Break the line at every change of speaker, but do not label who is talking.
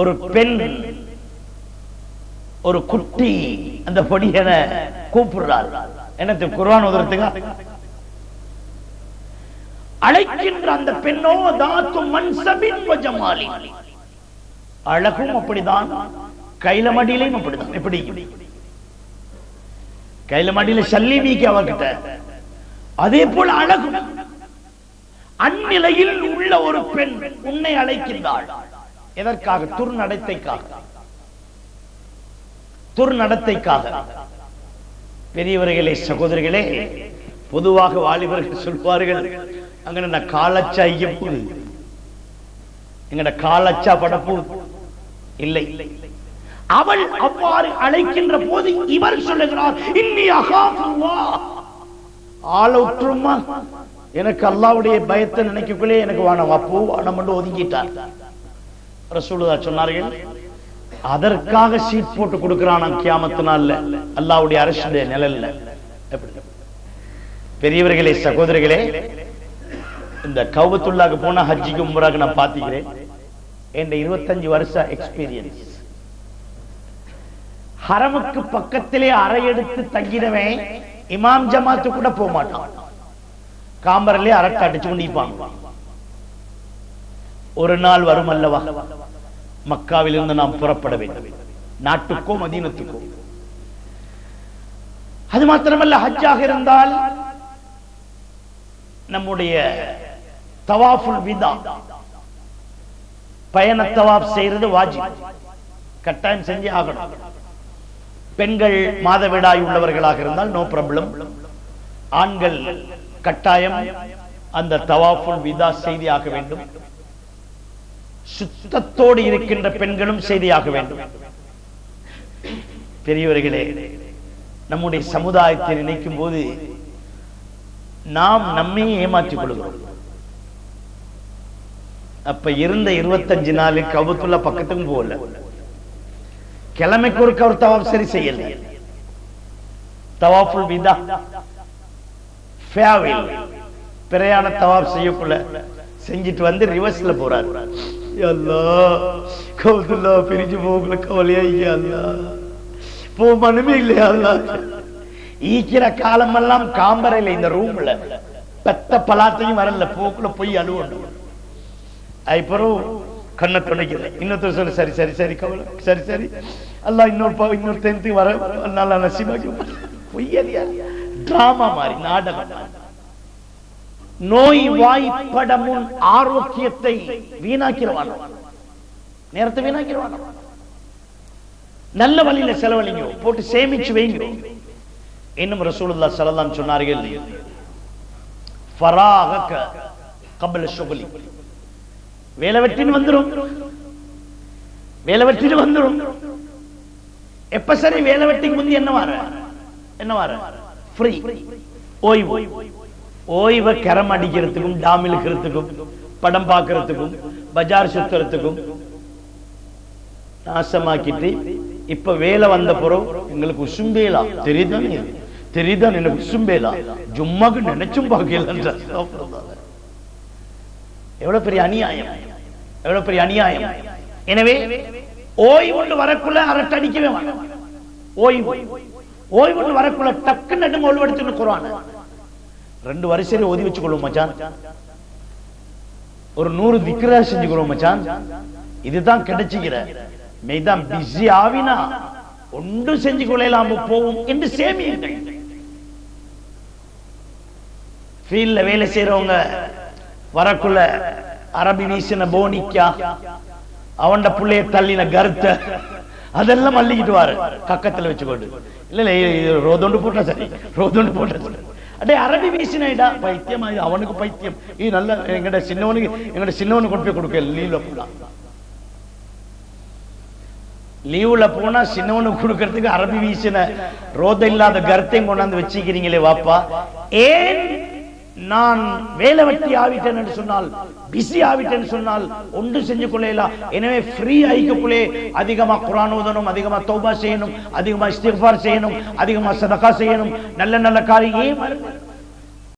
ஒரு பெண் ஒரு குட்டி அந்த பொடியனை கூப்பிடுறார் என்னத்து குர்ஆன் உதரத்துக்கு அழைக்கின்ற அந்த பெண்ணோ தாத்து மன்சபின் வஜமாலி அழகும் அப்படிதான் கையில மடியிலையும் அப்படிதான் எப்படி? கையில மடியில சல்லி வீக்கி அவர்கிட்ட அதே போல அழகும். அந்நிலையில் உள்ள ஒரு பெண் உன்னை அழைக்கின்றாள். எதற்காக? துர்நடத்தைக்காக. துர்நடத்தைக்காக. பெரியவர்களே சகோதரிகளே பொதுவாக வாலிபர்கள் சொல்வார்கள் அங்க காலச்சா ஐயப்பூது எங்கட காலச்சா படப்பு? இல்லை. அவள் அவ்வாறு அழைக்கின்ற போது இவர் சொல்லுகிறார் இன்னி ஆள உற்றுமா எனக்கு அல்லாவுடைய பயத்தை நினைக்கக்குள்ளே எனக்கு வானம் அப்போ வானம் ஒதுங்கிட்டார். ரசூலுதா சொன்னார்கள் அதற்காக சீட் போட்டு கொடுக்கிறான் கியாமத்தினால அல்லாவுடைய அரசுடைய நிழல்ல. பெரியவர்களே சகோதரிகளே இந்த கௌபத்துள்ளாக்கு போனா ஹஜ்ஜிக்கு உம்ராக்கு நான் பாத்துக்கிறேன் என் இருபத்தஞ்சு வருஷ எக்ஸ்பீரியன்ஸ் ஹரமுக்கு பக்கத்திலே அறை எடுத்து தங்கினவன் இமாம் ஜமாத்து கூட போக மாட்டான். காம்பரிலே அரட்டை அடிச்சு கொண்டிருப்பாங்க ஒரு நாள் வரும் அல்லவா மக்காவில் இருந்து நாம் புறப்பட வேண்டும். நாட்டுக்கோ மதீனத்துக்கோ. அது மாத்திரமல்ல ஹஜ்ஜாக இருந்தால் நம்முடைய தவாஃபுல் விதா பயண தவாப் செய்யறது வாஜி கட்டாயம் செஞ்சு ஆகணும். பெண்கள் மாதவிடாய் உள்ளவர்களாக இருந்தால் நோ ப்ராப்ளம். ஆண்கள் கட்டாயம் அந்த தவாஃபுல் விதா செய்தி ஆக வேண்டும். சுத்தத்தோடு இருக்கின்ற பெண்களும் செய்தியாக வேண்டும். பெரியவர்களே நம்முடைய சமுதாயத்தை நினைக்கும் போது நாம் நம்மையே ஏமாற்றிக் கொள்கிறோம். அப்ப இருந்த இருபத்தஞ்சு நாள் கவுத்துள்ள பக்கத்துக்கும் போல கிழமைக்கு ஒரு கவர் தவாப் சரி செய்யல. தவாஃபுல் விதா பிரயாண தவாப் செய்யக்குள்ள செஞ்சிட்டு வந்து ரிவர்ஸ்ல போறாரு. அல்லாஹ் கவுத்துல்லா பிரிஞ்சு போகல கவலையா ஐயா போ மனமே இல்லையா அல்லா ஈக்கிற காலமெல்லாம் காம்பரையில இந்த ரூம்ல பெத்த பலாத்தையும் வரல போக்குல போய் அழுவணும். அப்புறம் கண்ணை துணைக்கல இன்னொருத்தர் சொல்ல சரி சரி சரி கவலை. சரி சரி. அல்ல இன்னொரு இன்னொரு டென்த்து வர நல்லா நசிமாக்கி பொய்யா டிராமா மாதிரி நாடகம். மாதிரி. நோய் வாய்ப்படமும் ஆரோக்கியத்தை வீணாக்கிறவானோ நேரத்தை வீணாக்கிறவானோ நல்ல வழியில செலவழிங்க. போட்டு சேமிச்சு வைங்க. இன்னும் ரசூலுல்லா ஸல்லல்லாஹு சொன்னார்கள் ஃபராகக கபல சுகலி வேலை வெட்டின்னு வந்துரும். வேலை வெட்டின்னு வந்துரும். எப்ப சரி வேலை வெட்டிக்கு முந்தி என்ன வார? என்ன வார? ஃப்ரீ. ஓய்வு. ஓய்வை கரம் அடிக்கிறதுக்கும் டாம் இழுக்கிறதுக்கும் படம் பார்க்கறதுக்கும் பஜார் சுத்துறதுக்கும் நாசமாக்கிட்டு இப்ப வேலை வந்த பிறகு எங்களுக்கு உசும்பேலா. தெரியுதானே? தெரியுதான் எனக்கு உசும்பேலா. ஜும்மாக்கு நினைச்சும் பார்க்கல எவ்வளவு பெரிய அநியாயம்? எவ்வளவு பெரிய அநியாயம்? எனவே ஓய்வு வரக்குள்ள அரட்டடிக்கவே வேண்டாம் ஓய்வு. ஓய்வு வரக்குள்ள டக்குன்னு நட்டு ஒழுவெடுத்துன்னு குறான ரெண்டு வருஷம் ஒதி வச்சுக்கொள்ளும் மச்சான். ஒரு நூறு திக்ரா செஞ்சுக்கிறோம் மச்சான். இதுதான் கிடைச்சுக்கிற. மெய்தான் பிஸி ஆவினா ஒன்றும் செஞ்சு கொள்ளலாம போவோம் என்று சேமியுங்கள். ஃபீல்ட்ல வேலை செய்யறவங்க வரக்குள்ள அரபி வீசின போனிக்கா அவன்ட புள்ளைய தள்ளின கருத்த அதெல்லாம் மல்லிக்கிட்டு வாரு. கக்கத்துல வச்சுக்கொண்டு. இல்ல இல்ல ரோதொண்டு போட்டா சரி. ரோதொண்டு போட்டா சரி. அடே அரபி வீசினடா பைத்தியம் அவனுக்கு பைத்தியம். இது நல்ல எங்கட சின்னவனுக்கு எங்கட சின்னவனுக்கு கொண்டு போய் கொடுக்க லீவ்ல போலாம் லீவுல போனா சின்னவனுக்கு கொடுக்கறதுக்கு அரபி வீசின ரோத இல்லாத கருத்தையும் கொண்டாந்து வச்சுக்கிறீங்களே வாப்பா. ஏன் நான் வேலை வெட்டி ஆவிட்டேன் என்று சொன்னால் பிஸி ஆவிட்டேன்னு சொன்னால் ஒன்று செஞ்சு கொள்ளலாம் எனவே ஃப்ரீ ஆயிக்கக்குள்ளே அதிகமா குரான் ஓதணும் அதிகமா தௌபா செய்யணும் அதிகமா இஸ்திஃபார் செய்யணும் அதிகமா சதகா செய்யணும் நல்ல நல்ல காரியம். ஏன்